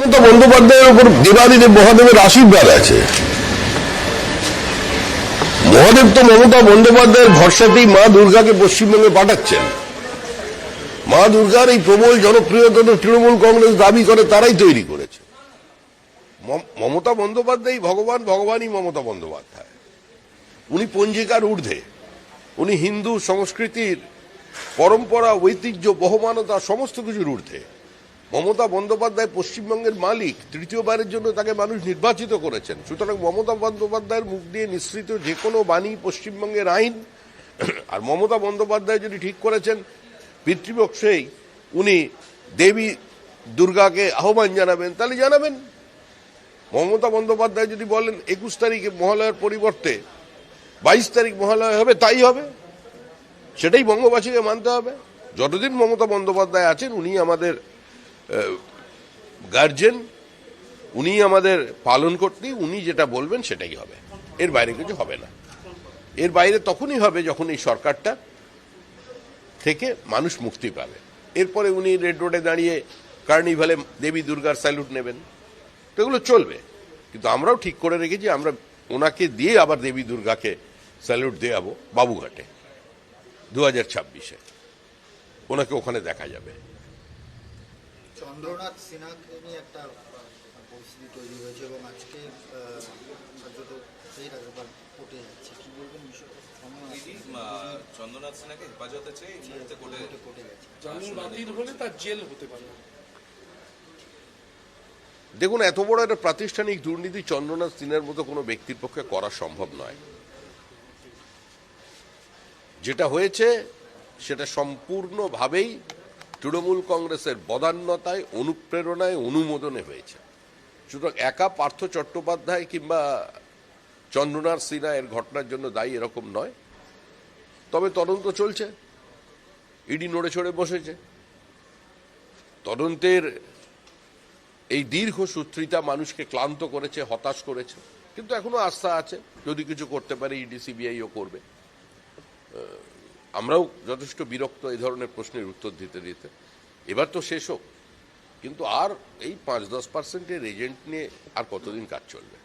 মমতা বন্দ্যোপাধ্যায়ের উপর দেবাদিদেব মহাদেবের আশীর্বাদ আছে। মহাদেব তো মমতা বন্দ্যোপাধ্যায়ের ভরসাতেই মা দুর্গাকে পশ্চিমবঙ্গে পাঠাচ্ছেন। মা দুর্গার এই প্রবল জনপ্রিয়তা তৃণমূল কংগ্রেস দাবি করে, তারাই তৈরি করেছে। মম- মমতা বন্দ্যোপাধ্যায়, ভগবান ভগবানই মমতা বন্দ্যোপাধ্যায়। উনি পঞ্জিকার ঊর্ধ্বে। উনি হিন্দু সংস্কৃতির পরম্পরা, ঐতিহ্য, বহমানতা, সমস্ত কিছুর ঊর্ধ্বে। মমতা বন্দ্যোপাধ্যায় পশ্চিমবঙ্গের মালিক, তৃতীয়বারের জন্য তাকে মানুষ নির্বাচিত করেছেন। সুতরাং মমতা বন্দ্যোপাধ্যায়ের মুখ দিয়ে নিঃসৃত যে কোনো বাণী পশ্চিমবঙ্গের আইন, আর মমতা বন্দ্যোপাধ্যায় যদি ঠিক করেছেন, পিতৃপক্ষেই উনি দেবী দুর্গাকে আহ্বান জানাবেন। তাহলে জানাবেন। মমতা বন্দ্যোপাধ্যায় যদি বলেন, একুশ তারিখে মহালয়ার পরিবর্তে বাইশ তারিখ মহালয়া হবে, তাই হবে। সেটাই বঙ্গবাসীকে মানতে হবে। যতদিন মমতা বন্দ্যোপাধ্যায় আছেন, উনি আমাদের গার্জেন, উনি আমাদের পালন করতে, উনি যেটা বলবেন সেটাই হবে। এর বাইরে কিছু হবে না। এর বাইরে তখনই হবে যখন এই সরকারটা থেকে মানুষ মুক্তি পাবে। এরপরে উনি রেড রোডে দাঁড়িয়ে কার্নিভালে দেবী দুর্গার স্যালুট নেবেন। তো এগুলো চলবে। কিন্তু আমরাও ঠিক করে রেখেছি, আমরা ওনাকে দিয়ে আবার দেবী দুর্গাকে স্যালুট দেওয়াবো বাবুঘাটে, দু হাজার ছাব্বিশে। ওনাকে ওখানে দেখা যাবে। চন্দ্রনাথ সিনহাকে নিয়ে একটা পরিস্থিতি তৈরি হয়েছে এবং আজকে কার্যত কোর্টে যাচ্ছে। কি বলবেন চন্দ্রনাথ সিনহাকে হেফাজতে চেয়ে কোর্টে কোর্টে কোর্টে জামিন বাতিল হলে তার জেল হতে পারে। দেখুন এত বড় একটা প্রাতিষ্ঠানিক দুর্নীতি চন্দ্রনাথ সিনহার মতো কোনো ব্যক্তির পক্ষে করা সম্ভব নয়। যেটা হয়েছে সেটা সম্পূর্ণভাবেই তৃণমূল কংগ্রেসের বদান্যতায়, অনুপ্রেরণায়, অনুমোদনে হয়েছে। সুতরাং একা পার্থ চট্টোপাধ্যায় কিংবা চন্দ্রনাথ সিনহা এর ঘটনার জন্য দায়ী এরকম নয়। তবে তদন্ত চলছে। ইডি নড়ে চড়ে বসেছে। তদন্তের এই দীর্ঘ সূত্রিতা মানুষকে ক্লান্ত করেছে, হতাশ করেছে। কিন্তু এখনও আস্থা আছে, যদি কিছু করতে পারে, ইডি, সিবিআইও করবে। আমরাও যথেষ্ট বিরক্ত এই ধরনের প্রশ্নের উত্তর দিতে দিতে। এবার তো শেষ হোক। কিন্তু আর এই পাঁচ দশ পার্সেন্টের এজেন্ট নিয়ে আর কতদিন কাজ চলবে?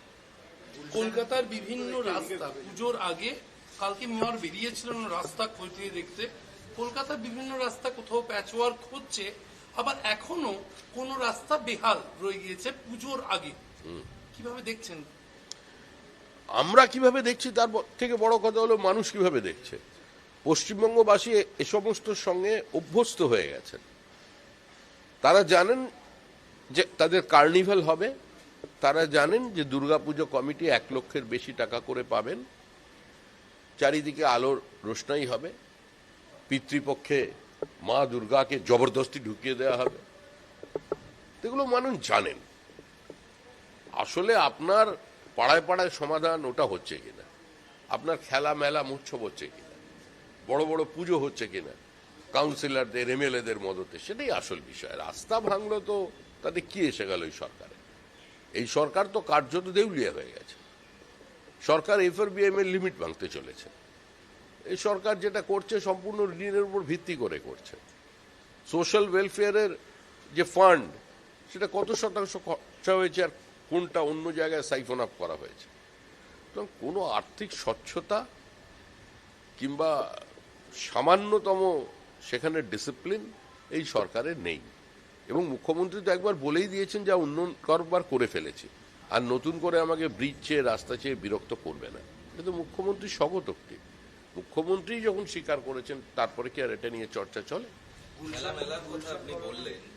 কলকাতার বিভিন্ন রাস্তা পুজোর আগে কালকে মেয়র বেরিয়েছিলেন রাস্তা খতিয়ে দেখতে। কলকাতার বিভিন্ন রাস্তা কোথাও প্যাচওয়ার্ক হচ্ছে। আবার এখনও কোন রাস্তা বেহাল রয়ে গিয়েছে পুজোর আগে। কীভাবে দেখছেন? আমরা কীভাবে দেখছি তার থেকে বড় কথা হলো মানুষ কীভাবে দেখছে? পশ্চিমবঙ্গবাসী এ- সমস্ত সঙ্গে অভ্যস্ত হয়ে গেছেন। তারা জানেন যে তাদের কার্নিভাল হবে, তারা জানেন যে দুর্গাপুজো কমিটি এক লক্ষের বেশি টাকা করে পাবেন। চারিদিকে আলোর রোশনাই হবে। পিতৃপক্ষে মা দুর্গাকে জবরদস্তি ঢুকিয়ে দেওয়া হবে। এগুলো মানুষ জানেন। আসলে আপনার পাড়ায় পাড়ায় সমাধান ওটা হচ্ছে কিনা? আপনার খেলা মেলা উৎসব হচ্ছে কিনা? বড় বড় পুজো হচ্ছে কিনা? কাউন্সিলরদের এমএলএদের মদতে, সেটাই আসল বিষয়। রাস্তা ভাঙলো তো, তাতে কি এসে গেল এই সরকারে? এই সরকার তো কার্যত দেউলিয়া হয়ে গেছে। সরকার এফ আর এফআরবিএম এর লিমিট ভাঙতে চলেছে। এই সরকার যেটা করছে, সম্পূর্ণ ঋণের উপর ভিত্তি করে করছে। সোশ্যাল ওয়েলফেয়ারের যে ফান্ড সেটা কত শতাংশ খরচা হয়েছে আর কোনটা অন্য জায়গায় সাইফন আপ করা হয়েছে? কোনো আর্থিক স্বচ্ছতা কিংবা সামান্যতম সেখানে ডিসিপ্লিন এই সরকারের নেই। এবং মুখ্যমন্ত্রী তো একবার বলেই দিয়েছেন যা উন্নয়ন করবার করে ফেলেছে। আর নতুন করে আমাকে ব্রিজ চেয়ে, রাস্তা চেয়ে বিরক্ত করবে না। কিন্তু মুখ্যমন্ত্রী স্বগতোক্তি। মুখ্যমন্ত্রী যখন স্বীকার করেছেন, তারপরে কি আর এটা নিয়ে চর্চা চলে? মেলার কথা আপনি বললেন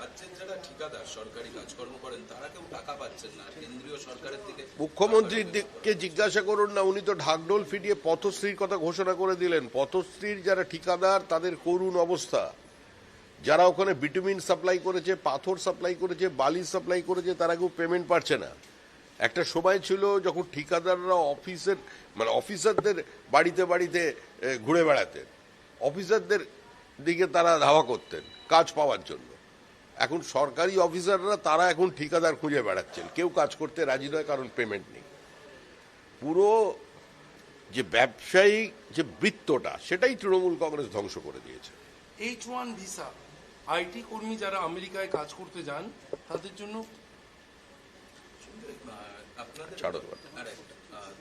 রাজ্যের যারা ঠিকাদার, সরকারি কাজকর্ম করেন, তারা কেউ টাকা পাচ্ছেন না। কেন্দ্রীয় সরকারের দিকে মুখ্যমন্ত্রীর দিককে জিজ্ঞাসা করুন না, উনি তো ঢাকঢোল ফিটিয়ে পথশ্রীর কথা ঘোষণা করে দিলেন। পথশ্রীর যারা ঠিকাদার, তাদের করুণ অবস্থা। যারা ওখানে ভিটামিন সাপ্লাই করেছে, পাথর সাপ্লাই করেছে, বালি সাপ্লাই করেছে, তারা কেউ পেমেন্ট পাচ্ছে না। একটা সময় ছিল যখন ঠিকাদাররা অফিসের মানে অফিসারদের বাড়িতে বাড়িতে ঘুরে বেড়াতেন। অফিসারদের দিকে তারা ধাওয়া করতেন, কাজ পাওয়ার জন্য। এখন সরকারি অফিসাররা তারা এখন ঠিকাদার খুঁজে বেড়াচ্ছেন। কেউ কাজ করতে রাজি নয় কারণ পেমেন্ট নেই। পুরো যে ব্যবসায়িক যে বৃত্তটা সেটাই তৃণমূল কংগ্রেস ধ্বংস করে দিয়েছে। এইচ ওয়ান ভিসা আইটি কর্মী যারা আমেরিকায় কাজ করতে যান তাদের জন্য ছাড়ো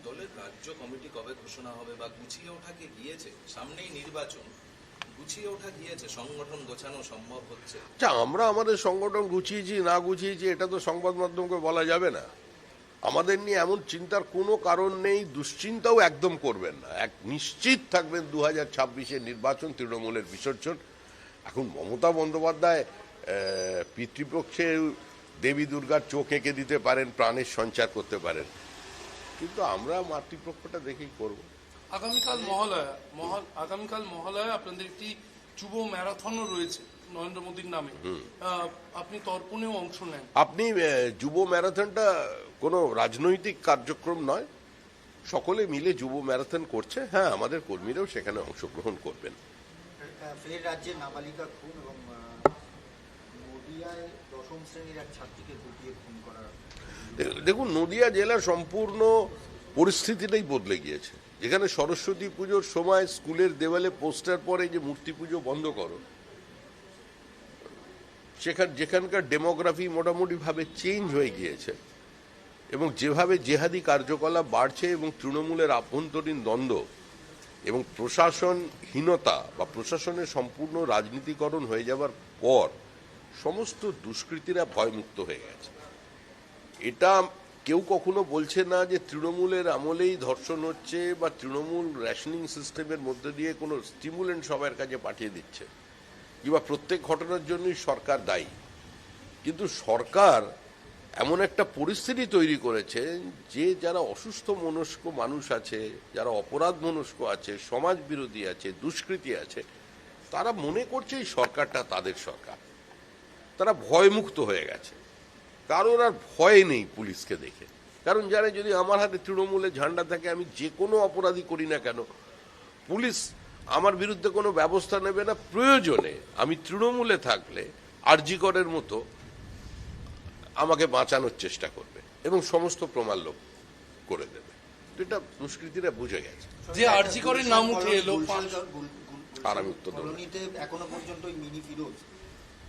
দলের রাজ্য কমিটি কবে ঘোষণা হবে বা গুছিয়ে ওঠাকে গিয়েছে সামনেই নির্বাচন। আমরা আমাদের সংগঠন গুছিয়েছি, না গুছিয়েছি, এটা তো সংবাদ মাধ্যমকে বলা যাবে না। আমাদের নিয়ে এমন চিন্তার কোনো কারণ নেই, দুশ্চিন্তাও একদম করবেন না। এক নিশ্চিত থাকবেন দু হাজার ছাব্বিশের নির্বাচন, তৃণমূলের বিসর্জন। এখন মমতা বন্দ্যোপাধ্যায় পিতৃপক্ষে দেবী দুর্গার চোখ এঁকে দিতে পারেন, প্রাণের সঞ্চার করতে পারেন। কিন্তু আমরা মাতৃপক্ষটা দেখেই করব। আগামীকাল মহালয়া মহাল আগামীকাল মহালয়া আপনাদের একটি যুব ম্যারাথনও রয়েছে নরেন্দ্র মোদীর নামে। আপনি তর্পণেও অংশ নেন। আপনি যুব ম্যারাথনটা কোনো রাজনৈতিক কার্যক্রম নয়। সকলে মিলে যুব ম্যারাথন করছে। হ্যাঁ আমাদের কর্মীরাও সেখানে অংশগ্রহণ করবেন। ফের রাজ্যে নাবালিকা খুন এবং নদিয়ায় দশম শ্রেণির এক ছাত্রীকে কুপিয়ে খুন করা দেখুন নদিয়া জেলা সম্পূর্ণ পরিস্থিতিটাই বদলে গিয়েছে। যেখানে সরস্বতী পুজোর সময় স্কুলের দেওয়ালে পোস্টার পরে যে মূর্তি পুজো বন্ধ করো। সেখান যেখানকার ডেমোগ্রাফি মোটামুটিভাবে চেঞ্জ হয়ে গিয়েছে এবং যেভাবে জেহাদি কার্যকলাপ বাড়ছে এবং তৃণমূলের আভ্যন্তরীণ দ্বন্দ্ব এবং প্রশাসনহীনতা বা প্রশাসনের সম্পূর্ণ রাজনীতিকরণ হয়ে যাওয়ার পর সমস্ত দুষ্কৃতীরা ভয়মুক্ত হয়ে গেছে। এটা কেউ কখনো বলছে না যে তৃণমূলের আমলেই ধর্ষণ হচ্ছে বা তৃণমূল রেশনিং সিস্টেমের মধ্যে দিয়ে কোনো স্টিমুলেন্ট সবার কাছে পাঠিয়ে দিচ্ছে। কিংবা প্রত্যেক ঘটনার জন্যই সরকার দায়ী। কিন্তু সরকার এমন একটা পরিস্থিতি তৈরি করেছে যে যারা অসুস্থ মনস্ক মানুষ আছে, যারা অপরাধ মনস্ক আছে, সমাজ বিরোধী আছে, দুষ্কৃতী আছে, তারা মনে করছে এই সরকারটা তাদের সরকার। তারা ভয়মুক্ত হয়ে গেছে। কারোর আর ভয় নেই পুলিশকে দেখে। কারণ জানে যদি আমার হাতে তৃণমূলের ঝান্ডা থাকে আমি যে কোনো অপরাধী করি না কেন পুলিশ আমার বিরুদ্ধে কোনো ব্যবস্থা নেবে না। প্রয়োজনে আমি তৃণমূলে থাকলে আরজিকরের মতো আমাকে বাঁচানোর চেষ্টা করবে এবং সমস্ত প্রমাণ লোক করে দেবে। তো এটা দুষ্কৃতীরা বুঝে গেছে। যে আরজি করের নাম উঠে এলো আর আমি উত্তর দেবো এখনও পর্যন্ত মিনি ফিরোজ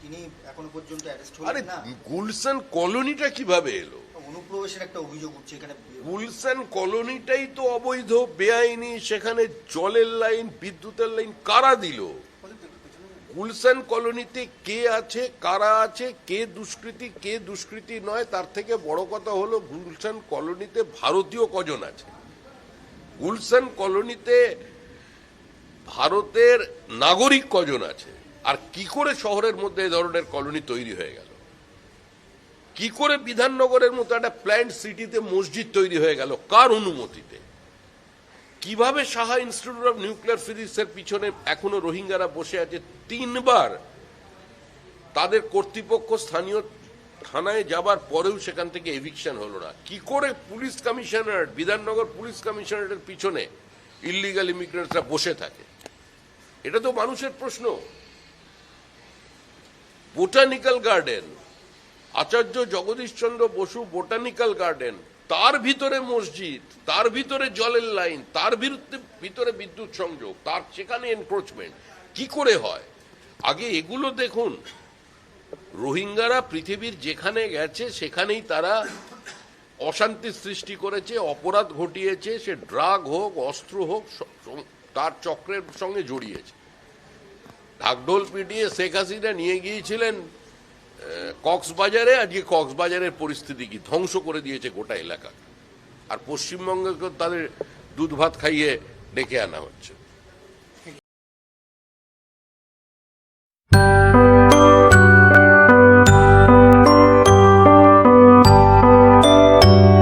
তিনি এখনও পর্যন্ত অ্যারেস্ট আরে হলেন না। গুলশান কলোনিটা কীভাবে এলো? অনুপ্রবেশের একটা অভিযোগ উঠছে এখানে। গুলশান কলোনিটাই তো অবৈধ বেআইনি সেখানে জলের লাইন বিদ্যুতের লাইন কারা দিল? গুলশান কলোনিতে কে আছে কারা আছে কে দুষ্কৃতি কে দুষ্কৃতি নয় তার থেকে বড় কথা হলো গুলশান কলোনিতে ভারতীয় কজন আছে। গুলশান কলোনিতে ভারতের নাগরিক কজন আছে? আর কি করে শহরের মধ্যে এই ধরনের কলোনি তৈরি হয়ে গেল? কি করে বিধাননগরের মতো একটা প্ল্যান্ট সিটিতে মসজিদ তৈরি হয়ে গেল? কার অনুমতিতে? কীভাবে সাহা ইনস্টিটিউট অফ নিউক্লিয়ার ফিজিক্সের পিছনে এখনও রোহিঙ্গারা বসে আছে তিনবার? তাদের কর্তৃপক্ষ স্থানীয় থানায় যাবার পরেও সেখান থেকে এভিকশন হলো না। কি করে পুলিশ কমিশনার, বিধাননগর পুলিশ কমিশনারের পিছনে ইলিগাল ইমিগ্রেন্টরা বসে থাকে? এটা তো মানুষের প্রশ্ন। Botanical garden. Acharya Jagadishchandra Basu botanical garden. তার ভিতরে মসজিদ, তার ভিতরে জলের লাইন, তার ভিতরে বিদ্যুৎ সংযোগ, তার সেখানে এনক্রোচমেন্ট কি করে হয়? আগে এগুলো দেখুন। রোহিঙ্গারা পৃথিবীর যেখানে গেছে, সেখানেই তারা অশান্তি সৃষ্টি করেছে, অপরাধ ঘটিয়েছে, সে ড্রাগ হোক, অস্ত্র হোক তার চক্রের সঙ্গে জড়িয়েছে। ঢাকঢোল পিটিয়ে শেখ হাসিনা নিয়ে গিয়েছিলেন কক্সবাজারে, আজকে কক্সবাজারের পরিস্থিতি কি? ধ্বংস করে দিয়েছে গোটা এলাকা। আর পশ্চিমবঙ্গকে তাদের দুধ ভাত খাইয়ে ডেকে আনা হচ্ছে।